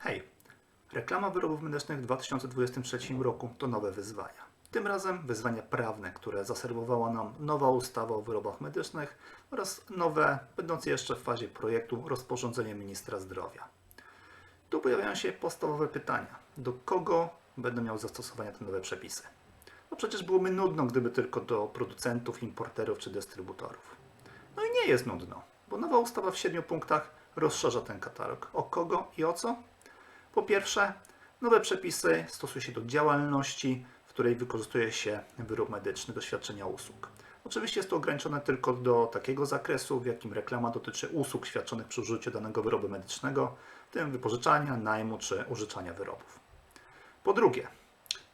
Hej, reklama wyrobów medycznych w 2023 roku to nowe wyzwania. Tym razem wyzwania prawne, które zaserwowała nam nowa ustawa o wyrobach medycznych oraz nowe, będące jeszcze w fazie projektu, rozporządzenie ministra zdrowia. Tu pojawiają się podstawowe pytania. Do kogo będą miały zastosowania te nowe przepisy? No przecież byłoby nudno, gdyby tylko do producentów, importerów czy dystrybutorów. No i nie jest nudno, bo nowa ustawa w siedmiu punktach rozszerza ten katalog. O kogo i o co? Po pierwsze, nowe przepisy stosują się do działalności, w której wykorzystuje się wyrób medyczny do świadczenia usług. Oczywiście jest to ograniczone tylko do takiego zakresu, w jakim reklama dotyczy usług świadczonych przy użyciu danego wyrobu medycznego, w tym wypożyczania, najmu czy użyczania wyrobów. Po drugie,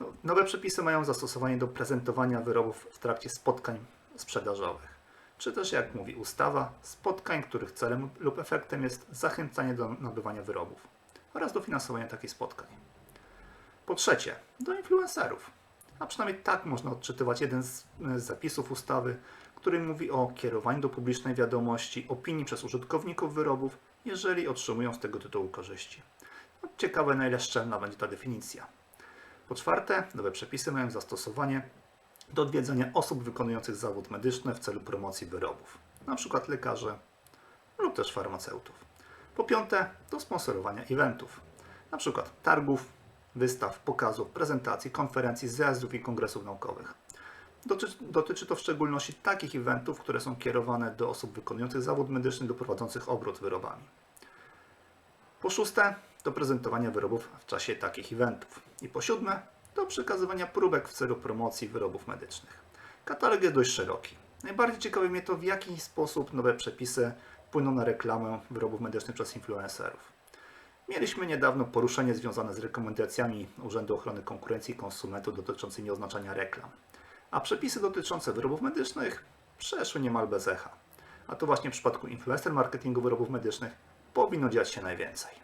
no, nowe przepisy mają zastosowanie do prezentowania wyrobów w trakcie spotkań sprzedażowych, czy też, jak mówi ustawa, spotkań, których celem lub efektem jest zachęcanie do nabywania wyrobów oraz do finansowania takich spotkań. Po trzecie, do influencerów. A przynajmniej tak można odczytywać jeden z, z zapisów ustawy, który mówi o kierowaniu do publicznej wiadomości opinii przez użytkowników wyrobów, jeżeli otrzymują z tego tytułu korzyści. No, ciekawe, na ile szczelna będzie ta definicja. Po czwarte, nowe przepisy mają zastosowanie do odwiedzania osób wykonujących zawód medyczny w celu promocji wyrobów, np. lekarzy lub też farmaceutów. Po piąte, do sponsorowania eventów, np. targów, wystaw, pokazów, prezentacji, konferencji, zjazdów i kongresów naukowych. Dotyczy, to w szczególności takich eventów, które są kierowane do osób wykonujących zawód medyczny lub prowadzących obrót wyrobami. Po szóste, do prezentowania wyrobów w czasie takich eventów. I po siódme, do przekazywania próbek w celu promocji wyrobów medycznych. Katalog jest dość szeroki. Najbardziej ciekawi mnie to, w jaki sposób nowe przepisy wpłyną na reklamę wyrobów medycznych przez influencerów. Mieliśmy niedawno poruszenie związane z rekomendacjami Urzędu Ochrony Konkurencji i Konsumentów dotyczącymi oznaczania reklam. A przepisy dotyczące wyrobów medycznych przeszły niemal bez echa. A to właśnie w przypadku influencer marketingu wyrobów medycznych powinno dziać się najwięcej.